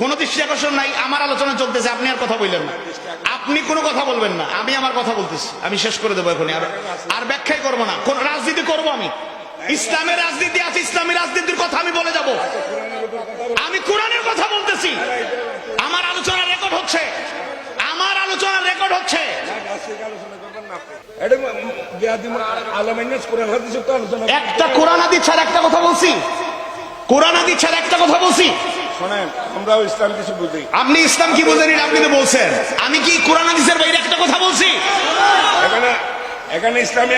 কোন দৃষ্টি আকর্ষণ নাই আমার আলোচনা চলতেছে আপনি আর কথা বললেন না। আপনি কোনো কথা বলবেন না আমি আমার কথা বলতেছি আমি শেষ করে দেবো এখনই। আর আর ব্যাখ্যাই করব না কোন রাজনীতি করব আমি? ইসলামের রাজনীতি আছে ইসলামী রাজনীতির কথা আমি বলে যাব। আমি কোরআনের কথা বলতেছি। আমার আলোচনা রেকর্ড হচ্ছে আমার আলোচনা রেকর্ড হচ্ছে। একটা কোরআন আদি ছাড়া একটা কথা বলছি। কোরআন আদি ছাড়া একটা কথা বলছি। শোনেন আমরাও ইসলাম কিছু বুঝি। আপনি ইসলাম কি বোঝেন আপনি তো বলছেন। আমি কি কোরআন হাদিসের বাইরে একটা কথা বলছি? এখানে এখানে ইসলামী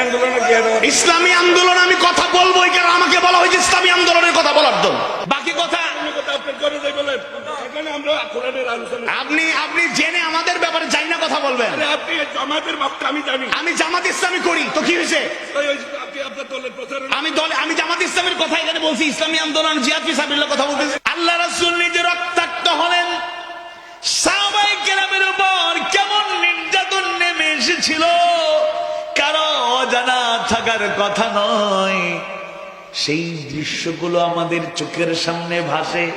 দেওয়া ইসলামী আন্দোলন আমি কথা বলব কারণ আমাকে বলা হয়েছে ইসলামী আন্দোলনের কথা বলার জন্য। বাকি কথা আপনি আপনি জেনে আমাদের ব্যাপারে যাই না কথা বলবেন। আপনি জামাতের আমি জানি। আমি জামাত ইসলামী করি তো কি হয়েছে? আমি দলে আমি জামাত ইসলামের কথা এখানে বলছি ইসলামী আন্দোলন জিয়াদ ফিসাবিল্লাহ কথা বলতেছি। আল্লাহ রাসূল কথা নয়। সেই দৃশ্যগুলো আমাদের চোখের সামনে ভাসে।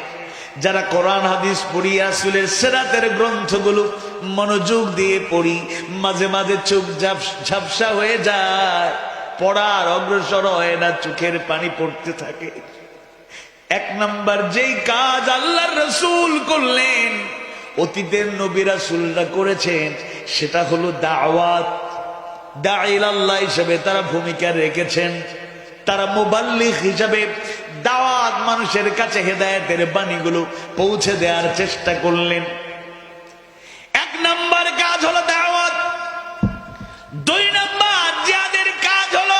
যারা কোরআন, হাদিস পড়ি আসলের সেরাতের গ্রন্থগুলো মনোযোগ দিয়ে পড়ি, মাঝে মাঝে চোখ ঝাপস- হয়ে যায়। পড়ার অগ্রসর হয় না, চোখের পানি পড়তে থাকে। এক নাম্বার, যেই কাজ আল্লাহর রসুল করলেন, অতীতের নবী রাসূলরা করেছেন, সেটা হলো দাওয়াত। দাইল আল্লাহ হিসেবে তারা ভূমিকা রেখেছেন। তারা মোবাল্লিক হিসাবে দাওয়াত মানুষের কাছে হেদায়েতের বাণীগুলো পৌঁছে দেওয়ার চেষ্টা করলেন। এক নম্বর কাজ হলো দাওয়াত। দুই নম্বর যাদের কাজ হলো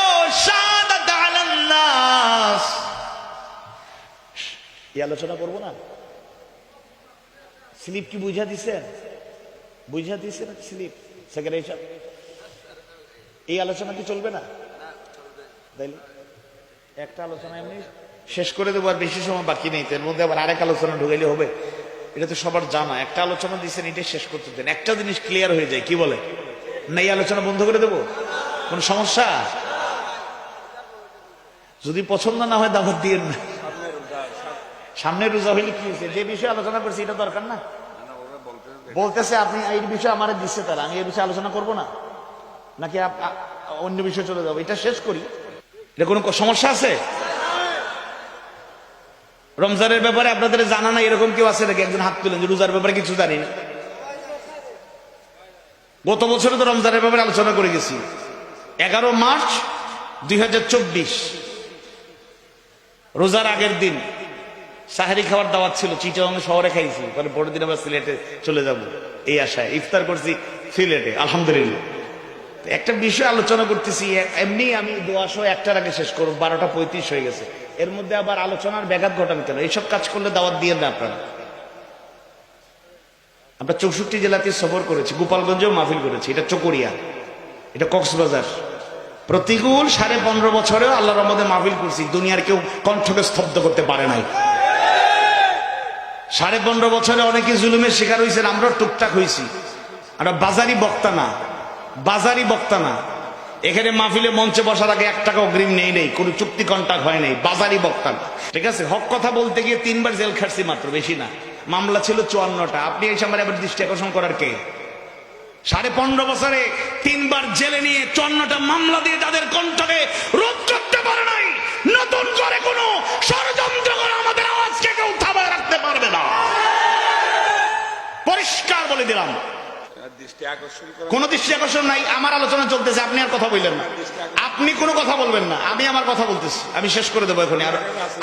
এই আলোচনা করব না? স্লিপ কি বুঝা দিছেন? বুঝা দিছে না স্লিপ সেক্রেটারি এই আলোচনা কি চলবে না? তাইলে একটা আলোচনা এমনি শেষ করে দেবো আর বেশি সময় বাকি নেই। তো এর মধ্যে আবার আরেক আলোচনা ঢুকাইলে হবে। এটা তো সবার জানা। একটা আলোচনা দিচ্ছেন এটা শেষ করতে দেন। একটা জিনিস ক্লিয়ার হয়ে যায় কি বলে? না এই আলোচনা বন্ধ করে দেবো? কোন সমস্যা? যদি পছন্দ না হয় দাবার দিয়ে না। সামনে রোজা হইলে কি হয়েছে? যে বিষয়ে আলোচনা করছি এটা দরকার না? বলতেছে আপনি এই বিষয়ে আমার দিচ্ছে তারা। আমি এই বিষয়ে আলোচনা করব না। নাকি অন্য বিষয়ে চলে যাব? এটা শেষ করি। এটা কোনো সমস্যা আছে? রমজানের ব্যাপারে আপনাদের জানা না এরকম কেউ আছে নাকি? একজন হাত তুলেন যে রোজার ব্যাপারে কিছু জানি না। গত বছরে তো রমজানের ব্যাপারে আলোচনা করে গেছি। এগারো মার্চ দুই হাজার চব্বিশ। রোজার আগের দিন সাহারি খাবার দাওয়াত ছিল। চিটাং শহরে খাইছি। পরে পরের দিন আবার সিলেটে চলে যাব। এই আশায়। ইফতার করছি সিলেটে। আলহামদুলিল্লাহ। একটা বিষয় আলোচনা করতেছি, এমনি আমি দোয়া সহ একটার আগে শেষ করব, বারোটা পঁয়ত্রিশ হয়ে গেছে। এর মধ্যে আবার আলোচনার ব্যাঘাত ঘটান কেন? এইসব কাজ করলে দাওয়াত দিয়ে না আপনারা। আমরা চৌষট্টি জেলাতে সফর করেছি, গোপালগঞ্জেও মাহফিল করেছি, এটা চকরিয়া, এটা কক্সবাজার। প্রতিকূল সাড়ে পনেরো বছরেও আল্লাহর রহমতে মাহফিল করছি, দুনিয়ার কেউ কণ্ঠকে স্তব্ধ করতে পারে নাই। সাড়ে পনেরো বছরে অনেকে জুলুমের শিকার হয়েছেন আমরা টুকটাক হয়েছি আমরা বাজারি বক্তা না। বাজারি বক্তা না। এখানে মাহফিলে মঞ্চে বসার আগে এক টাকা অগ্রিম নেই নেই। কোনো চুক্তি কন্টাক্ট হয় নাই। বাজারি বক্তা না। ঠিক আছে? হক কথা বলতে গিয়ে তিনবার জেল খাটছি মাত্র, বেশি না। মামলা ছিল চুয়ান্নটা। আপনি এই সময় আবার দৃষ্টি আকর্ষণ করার কে? সাড়ে পনেরো বছরে তিনবার জেলে নিয়ে চুয়ান্নটা মামলা দিয়ে তাদের কণ্ঠকে রোধ করতে পারে নাই, নতুন করে কোনো ষড়যন্ত্র করে আমাদের আওয়াজকে কেউ থাবায় রাখতে পারবে না। পরিষ্কার বলে দিলাম। কোন দৃষ্টি আকর্ষণ নাই আমার আলোচনা চলতেছে আপনি আর কথা বললেন না। আপনি কোনো কথা বলবেন না আমি আমার কথা বলতেছি আমি শেষ করে দেবো এখনই। আর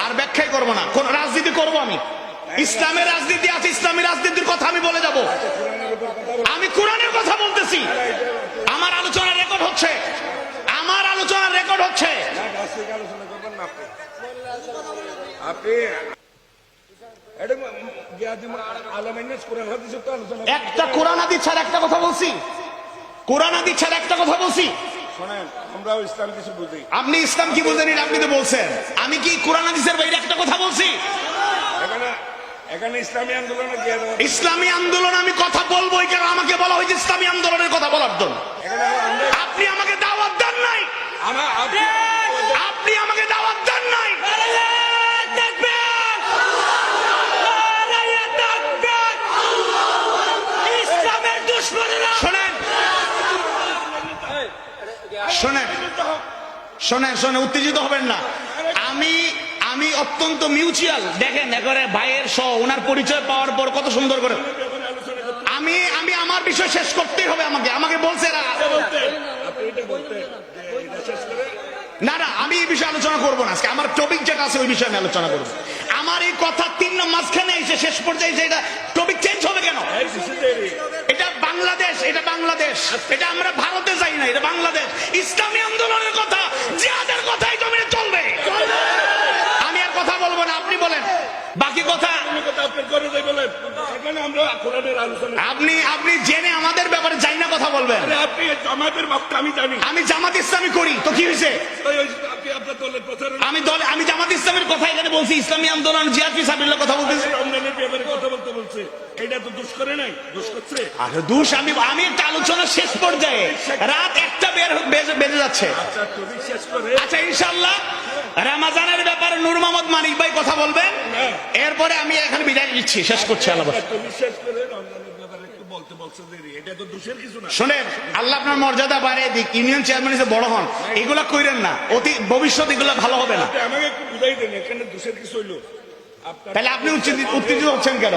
আর ব্যাখ্যাই করব না কোন রাজনীতি করব আমি। ইসলামের রাজনীতি আছে ইসলামী রাজনীতির কথা আমি বলে যাব। আমি কোরআনের কথা বলতেছি। আমার আলোচনা রেকর্ড হচ্ছে আমার আলোচনা রেকর্ড হচ্ছে। আপনি আপনি এটা গিয়াদি আলামাইনাস কোরআন হাদিসের তো আলোচনা একটা কোরআন আদি ছাড়া একটা কথা বলছি। কোরআন আদি ছাড়া একটা কথা বলছি। আমরাও ইসলাম কিছু বুঝি। আপনি ইসলাম কি বোঝেন আপনি তো বলছেন। আমি কি কোরআন হাদিসের বাইরে একটা কথা বলছি? এখানে এখানে ইসলামী আন্দোলনের ইসলামী আন্দোলন আমি কথা বলব কারণ আমাকে বলা হয়েছে ইসলামী আন্দোলনের কথা বলার জন্য। আপনি আমাকে দাওয়াত দেন নাই। আপনি আমাকে দাওয়াত দেন নাই। শোনেন শোনেন শোনেন, উত্তেজিত হবেন না। আমি আমি অত্যন্ত মিউচুয়াল। দেখেন, একবারে ভাইয়ের সহ ওনার পরিচয় পাওয়ার পর কত সুন্দর করে। আমি আমি আমার বিষয় শেষ করতেই হবে আমাকে। আমাকে বলছে না না, আমি এই বিষয়ে আলোচনা করব না। আজকে আমার টপিক যেটা আছে, ওই বিষয়ে আমি আলোচনা করব। আমার এই কথা তিন মাঝখানে এসে শেষ পর্যায়ে এসে এটা টপিক চেঞ্জ হবে কেন? এটা বাংলাদেশ এটা বাংলাদেশ। এটা আমরা ভারতে যাই না এটা বাংলাদেশ। ইসলামী আন্দোলনের কথা জিহাদের কথাই জমিনে চলবে। আমি আর কথা বলব না আপনি বলেন। বাকি কথা আপনি কথা আপনি করে যাই বলেন আপনি আপনি জেনে আমাদের ব্যাপারে যাই না কথা বলবেন। আপনি জামাতের বক্তা আমি জানি। আমি জামাত ইসলামী করি তো কি হয়েছে? আমি দলে আমি জামাত ইসলামের কথা এখানে বলছি ইসলামী আন্দোলন জিয়াদ ফিসাবিল্লাহ কথা বলতেছি। রমজানের ব্যাপারে কথা বলতে বলছে। এটা তো দুষ করে নাই দুষ করছে। আরে দুষ আমি আমি একটা আলোচনা শেষ পর্যায়ে রাত একটা বের বেজে বেজে যাচ্ছে। আচ্ছা টপিক শেষ করে। আচ্ছা ইনশাল্লাহ রামাজানের ব্যাপারে নূর মোহাম্মদ মানিক ভাই কথা বলবেন। এরপরে আমি এখানে বিদায় নিচ্ছি শেষ করছি আল্লাহ শোনেন আল্লাহ আপনার মর্যাদা বাড়িয়ে দিক ইউনিয়ন চেয়ারম্যান হিসেবে বড় হন। এগুলা কইরেন না। অতি ভবিষ্যৎ এগুলা ভালো হবে না। আমাকে একটু বুঝাই দেন এখানে দুষের কিছু হইল? তাহলে আপনি উত্তেজিত হচ্ছেন কেন?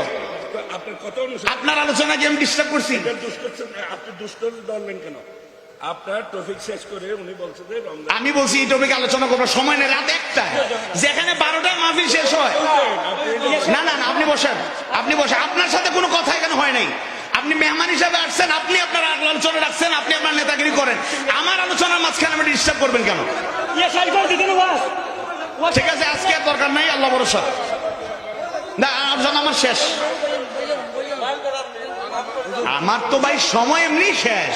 আপনার কথা আপনার আলোচনা কি আমি ডিস্টার্ব করছি? করছেন আপনি দুষ্ট ধরলেন কেন? আপনার টপিক শেষ করে উনি বলছে আমি বলছি এই টপিক আলোচনা করার সময় নেই রাত একটা যেখানে বারোটায় মাহফিল শেষ হয়। না না না আপনি বসেন আপনি বসেন। আপনার সাথে কোনো কথা এখানে হয় নাই। আপনি মেহমান হিসাবে আসছেন আপনি আপনার আলোচনা রাখছেন আপনি আপনার নেতাগিরি করেন। আমার আলোচনার মাঝখানে আমি ডিস্টার্ব করবেন কেন? ঠিক আছে আজকে আর দরকার নাই আল্লাহ ভরসা। না আলোচনা আমার শেষ। আমার তো ভাই সময় এমনি শেষ।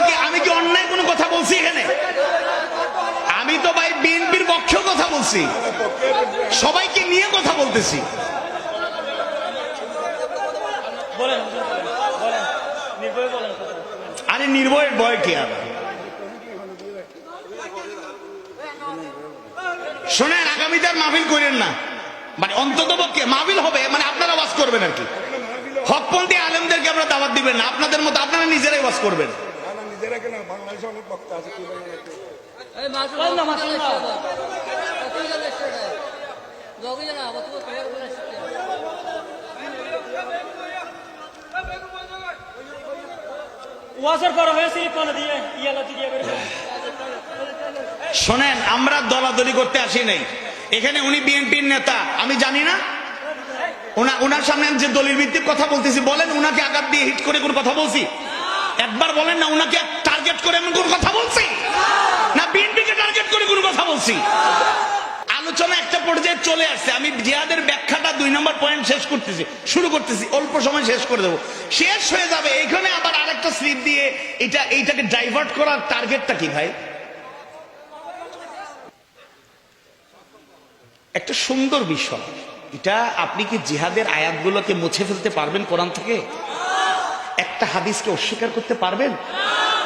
আমি কি আমি কি অন্যায় কোনো কথা বলছি এখানে? আমি তো ভাই বিএনপির পক্ষেও কথা বলছি। সবাইকে নিয়ে কথা বলতেছি। আরে নির্ভয়ের ভয় কি আর? শোনেন আগামীতে আর মাহফিল করেন না। মানে অন্তত পক্ষে মাহফিল হবে মানে আপনারা ওয়াজ করবেন আর কি। হকপন্থী আলেমদেরকে আমরা দাওয়াত দিবেন না আপনাদের মতো আপনারা নিজেরাই ওয়াজ করবেন। না বাংলাদেশে অনেক বক্তা আছে বলেন করে শোনেন আমরা দলাদলি করতে আসি নাই। এখানে উনি বিএনপির নেতা আমি জানি না। ওনা ওনার সামনে আমি যে দলিল ভিত্তিক কথা বলতেছি বলেন উনাকে আঘাত দিয়ে হিট করে কোন কথা বলছি? একবার বলেন না উনাকে টার্গেট করে এমন কোন কথা বলছি? না বিএনপিকে টার্গেট করে কোন কথা বলছি? আলোচনা একটা পর্যায়ে চলে আসছে। আমি ব্যাখ্যাটা দুই নম্বর পয়েন্ট শেষ করতেছি, শুরু করতেছি, অল্প সময় শেষ করে দেবো। শেষ হয়ে যাবে, এখানে আবার আরেকটা স্লিপ দিয়ে এটা, এইটাকে ডাইভার্ট করার টার্গেটটা কি ভাই? একটা সুন্দর বিষয়। এটা আপনি কি জিহাদের আয়াতগুলোকে মুছে ফেলতে পারবেন কোরআন থেকে? একটা হাদিসকে অস্বীকার করতে পারবেন?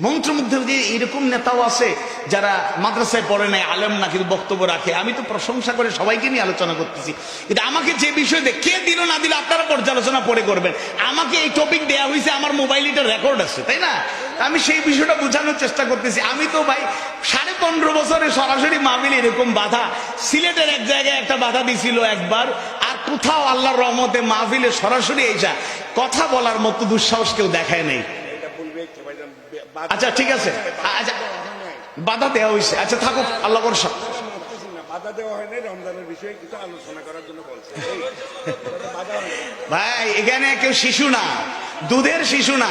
মন্ত্রমুগ্ধ যে এরকম নেতাও আছে যারা মাদ্রাসায় পড়ে নাই, আলেম না, কিন্তু বক্তব্য রাখে। আমি তো প্রশংসা করে সবাইকে নিয়ে আলোচনা করতেছি। কিন্তু আমাকে যে বিষয় কে দিল না দিল আপনারা পর্যালোচনা পরে করবেন। আমাকে এই টপিক দেয়া হয়েছে আমার মোবাইল এটা রেকর্ড আছে, তাই না? আমি সেই বিষয়টা বোঝানোর চেষ্টা করতেছি। আমি তো ভাই, সাড়ে পনেরো বছরে সরাসরি মাহবিল এরকম বাধা, সিলেটের এক জায়গায় একটা বাধা দিছিল একবার, আর কোথাও আল্লাহর রহমতে মাহফিলে সরাসরি এইসা কথা বলার মতো দুঃসাহস কেউ দেখায় নাই এটা বলবে কি ভাইজান বে- বাদ- আচ্ছা ঠিক আছে। আচ্ছা বাধা দেওয়া হয়েছে আচ্ছা থাকুক আল্লাহ বর্ষা বাধা দেওয়া হয়নি রমজানের বিষয়ে কিছু আলোচনা করার জন্য বলছে। ভাই এখানে কেউ শিশু না দুধের শিশু না।